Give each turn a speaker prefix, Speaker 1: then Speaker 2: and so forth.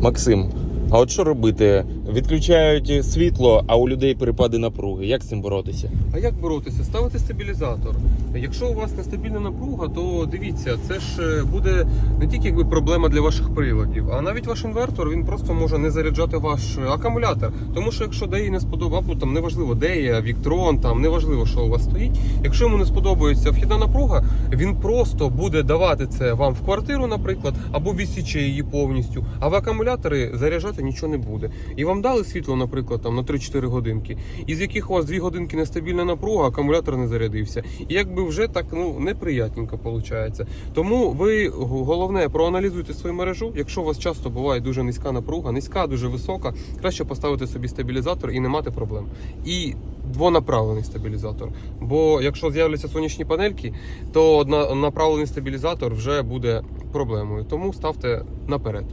Speaker 1: Максим, а от що робити? Відключають світло, а у людей перепади напруги. Як з цим боротися?
Speaker 2: А як боротися? Ставити стабілізатор. Якщо у вас нестабільна напруга, то дивіться, це ж е, буде не тільки якби проблема для ваших приладів, а навіть ваш інвертор він просто може не заряджати ваш акумулятор. Тому що якщо ДЕї не сподобається, там неважливо Дея, Віктрон, там неважливо, що у вас стоїть. Якщо йому не сподобається вхідна напруга, він просто буде давати це вам в квартиру, наприклад, або відсіче її повністю, а в акумулятори заряджати нічого не буде. І вам дали світло, наприклад, там на 3-4 годинки, із яких у вас 2 годинки нестабільна напруга, акумулятор не зарядився. І якби вже так ну неприятненько виходить. Тому ви головне проаналізуйте свою мережу. Якщо у вас часто буває дуже низька напруга, низька, дуже висока, краще поставити собі стабілізатор і не мати проблем. І двонаправлений стабілізатор. Бо якщо з'являться сонячні панельки, то однонаправлений стабілізатор вже буде проблемою. Тому ставте наперед.